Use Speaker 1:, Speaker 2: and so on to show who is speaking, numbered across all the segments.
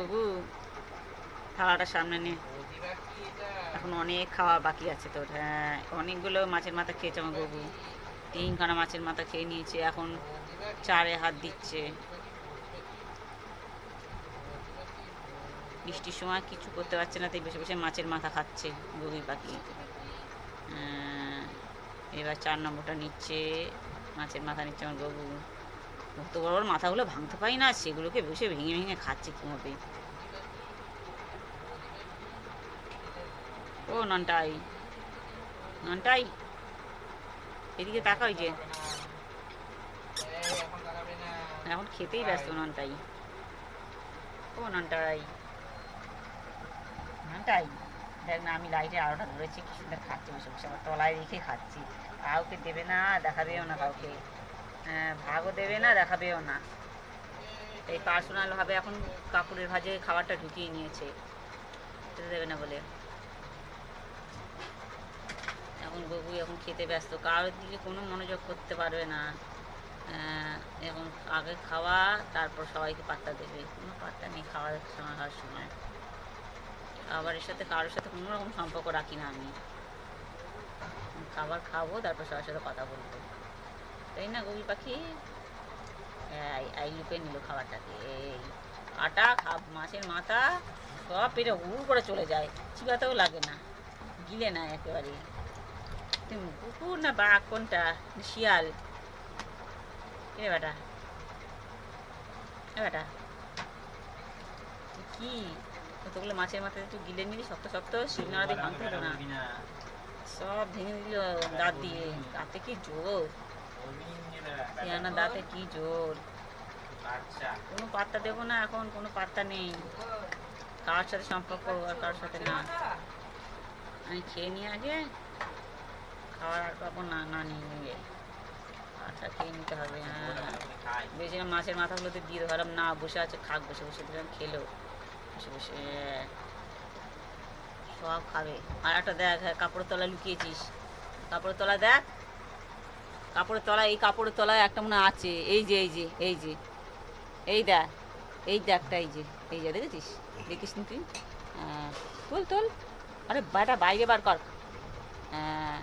Speaker 1: বাবু। থালাটা সামনে নে। এখন অনেক খাওয়া বাকি আছে তোর। হ্যাঁ অনেকগুলো মাছের মাথা খেয়েছে আমার বাবু। তিনখানা মাছের মাথা খেয়ে নিয়েছে, এখন চারে হাত দিচ্ছে। বৃষ্টির সময় কিছু করতে পারছে না, তাই বসে বসে মাছের মাথা খাচ্ছে গভীর পাখি। এবার চার নম্বরটা নিচ্ছে, মাছের মাথা নিচ্ছে আমার বাবু। অত বড় বড় মাথাগুলো ভাঙতে পারি না, সেগুলোকে বসে ভেঙে ভেঙে খাচ্ছে কীভাবে ও, ননটাই। ননটাই, এদিকে তাকাই যে। এখন খেতেই ব্যস্ত ননটাই। ও, ননটাই। ননটাই, দেখ না, আমি লাইটে আলোটা ধরেছি, কি সুন্দর খাচ্ছি বসে বসে। তলায় রেখে খাচ্ছি। কাউকে দেবে না, দেখাবেও না কাউকে। হ্যাঁ ভাগও দেবে না দেখাবেও না। এই পার্সোনালভাবে এখন কাপড়ের ভাজে খাবারটা ঢুকিয়ে নিয়েছে। দেবে না বলে। এখন ববু এখন খেতে ব্যস্ত কারোর দিকে কোনো মনোযোগ করতে পারবে না। আহ, এখন আগে খাওয়া তারপর সবাইকে পাত্তা দেবে। কোনো পাত্তা নেই খাওয়ার সময় খাওয়ার সময়। খাবারের সাথে কারোর সাথে কোনো রকম সম্পর্ক রাখি না আমি। খাবার খাব তারপর সবার সাথে কথা বলব। তাই না গবি পাখি? এই লুপে নিল খাবারটাকে। এই আটা খাব মাছের মাথা সব পেটে উড় করে চলে যায়। চিবাতেও লাগে না গিলে না একেবারে। কুকুর না বাঘ কোনটা? শিয়াল। এ বেটা। এ বেটা। কি? কতগুলো মাছের মাথায় একটু গিলে নিলি? শক্ত শক্ত শিলনোড়া দিয়ে ভাঙতে হলো না। সব ভেঙে দিল দাঁত দিয়ে। দাঁতে কি জোর? শিয়ানা দাঁতে কি জোর? কোনো পাত্তা দেবো না এখন কোনো পাত্তা নেই। কার সাথে সম্পর্ক আর কার সাথে না। আমি খেয়ে নিই আগে খাওয়ার আর পাবো না না নিয়ে নিয়ে। আচ্ছা খেয়ে নিতে হবে হ্যাঁ। বেশিরভাগ মাছের মাথাগুলোতে দিয়ে ধরলাম না বসে আছে খাক বসে বসে দিলাম খেলো। বসে বসে। সব খাবে। আর একটা দেখ হ্যাঁ কাপড়ের তলায় লুকিয়েছিস। কাপড়ের তলা দেখ। কাপড়ের তলায় এই কাপড়ের তলায় একটা মনে আছে। এই যে এই যে এই যে। এই দেখ এই দেখটা এই যে এই যে দেখেছিস? দেখিস নি তুই হ্যাঁ, তোল তোল। আরে বাটা বাইরে বার কর। হ্যাঁ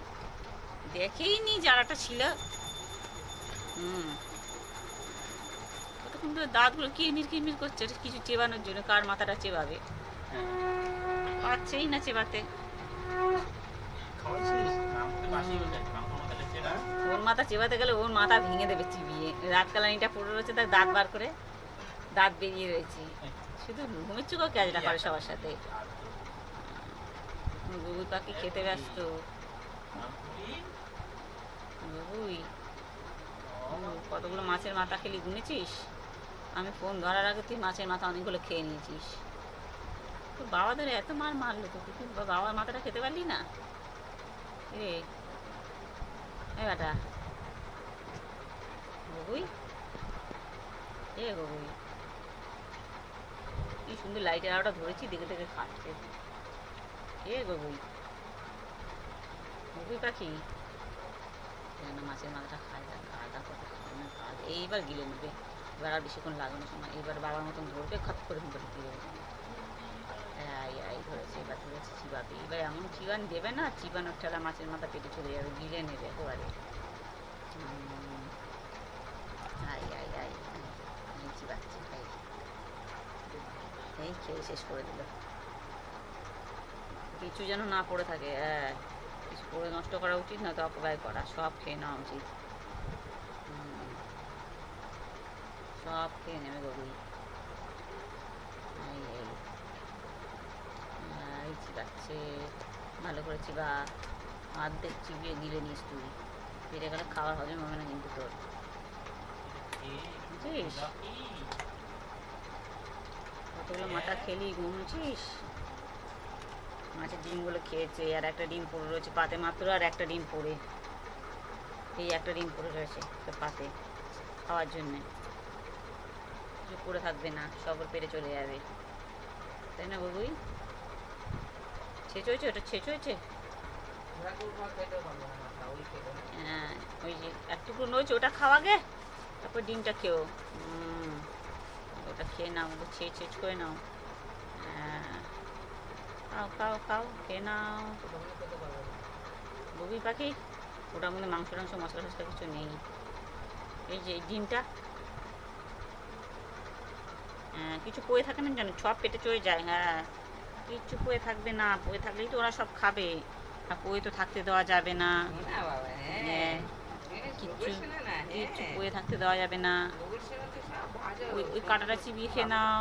Speaker 1: দেখেই নি যারাটা ছিল। হুম। কতক্ষণ ধরে দাঁতগুলো কিরমির কিরমির করছে কিছু চেবানোর জন্য কার মাথাটা চেবাবে? পাচ্ছেই না চেবাতে। ওর মাথা চেবাতে গেলে ওর মাথা ভেঙে দেবে চিবিয়ে। রাত কালানিটা পড়ে রয়েছে তার দাঁত বার করে দাঁত বেরিয়ে রয়েছে। শুধু ঘুমের চুকো ক্যাজটা করে সবার সাথে। গুগু পাখি খেতে ব্যস্ত। গুগুই কতগুলো মাছের মাথা খেলি গুনেছিস? আমি ফোন ধরার আগে তুই মাছের মাথা অনেকগুলো খেয়ে নিয়েছিস। তো বাবাদের এত মার মারলো তো তুই বাবার মাথাটা খেতে পারলি না? রে বেটা। গগুই এ গগুই কি সুন্দর লাইটের আলোটা ধরেছি, দেখে দেখে খাচ্ছে। এ গগুই গগুই পাখি। যেন মাছের মাথাটা খায় না খাওয়া কত খায় না খাওয়া এইবার গিলে নেবে। এবার আর বেশিক্ষণ লাগানো সময় এবার বাবার মতন ধরবে, খাপ করে দিয়ে দেবে। এই ধরেছে এবার ধরেছে চিবাবে এবার এমন চিবান দেবে না চিবানোর ঠেলা মাছের মাথা পেটে চলে যাবে, গিলে নেবে একেবারে আই আই আই চিবাচ্ছে এই। খেয়ে শেষ করে দিল। কিছু যেন না পড়ে থাকে হ্যাঁ। কিছু পড়ে নষ্ট করা উচিত না তো অপব্যয় করা, সব খেয়ে নেওয়া উচিত। সব খেয়ে নেবে গরুই এই এই চিবাচ্ছে ভালো করে চিবা অর্ধেক চিবিয়ে গিলে নিস তুই পেটে গেলে খাবার হজম হবে না কিন্তু তোর। কতগুলো মাথা খেলি ঘুমছিস মাছের ডিমগুলো খেয়েছে, আর একটা ডিম পড়ে রয়েছে পাতে মাত্র, আর একটা ডিম পড়ে। এই একটা ডিম পড়ে রয়েছে পাতে, খাওয়ার জন্যে। কিছু পড়ে থাকবে না, সব ওর পেটে চলে যাবে। তাই না বাবুই ছেচ হয়েছে ওটা ছেচ হয়েছে হ্যাঁ ওই যে একটুকু নয়েছে ওটা খাওয়া গে তারপর ডিমটা খেও। ওটা খেয়ে নাও, ওটা ছেচ ছেচ করে নাও। হ্যাঁ খাও খাও খাও, খেয়ে নাও। ববি পাখি? ওটার মধ্যে মাংস টাংস, মশলা টশলা কিছু নেই। এই যে ডিমটা। হ্যাঁ কিছু পড়ে থাকে না জানো সব পেটে চলে যায় হ্যাঁ। কিচ্ছু পড়ে থাকবে না পড়ে থাকলেই তো ওরা সব খাবে। আর পড়ে তো থাকতে দেওয়া যাবে না।
Speaker 2: হ্যাঁ।
Speaker 1: হ্যাঁ। কিচ্ছু কিচ্ছু
Speaker 2: হ্যাঁ।
Speaker 1: পড়ে থাকতে দেওয়া যাবে না। ওই ওই কাঁটাটা চিবিয়ে খেয়ে নাও।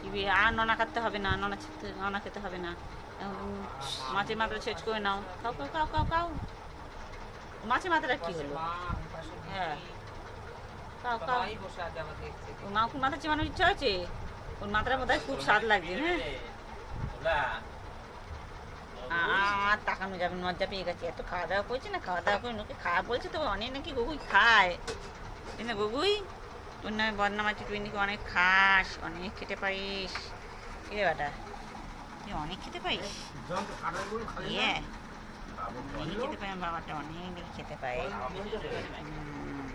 Speaker 1: চিবিয়ে আর ননা খাতে হবে না ননা ননা খেতে হবে না। মাছের মাথাটা ছেচ করে নাও। খাও খাও খাও খাও খাও। মাছের মাথাটা কি হলো? হ্যাঁ। খাও
Speaker 2: আছে।
Speaker 1: ওর মাকুর মাথা চিবানোর ইচ্ছা হয়েছে ওর মাথাটা বোধহয় খুব স্বাদ লাগছে হ্যাঁ। আর তাকানো যাবে লজ্জা পেয়ে গেছে। এত খাওয়া দাওয়া করছে না খাওয়া দাওয়া করে লোকে খাওয়া বলছে তো অনেক নাকি গগুই খায়। না গগুই তোর নামে বদনাম আছে তুই নাকি অনেক খাস অনেক খেতে পারিস। কি বেটা? তুই অনেক খেতে পারিস? ইয়ে অনেক খেতে পাই বাবাটা অনেক নাকি খেতে হুম।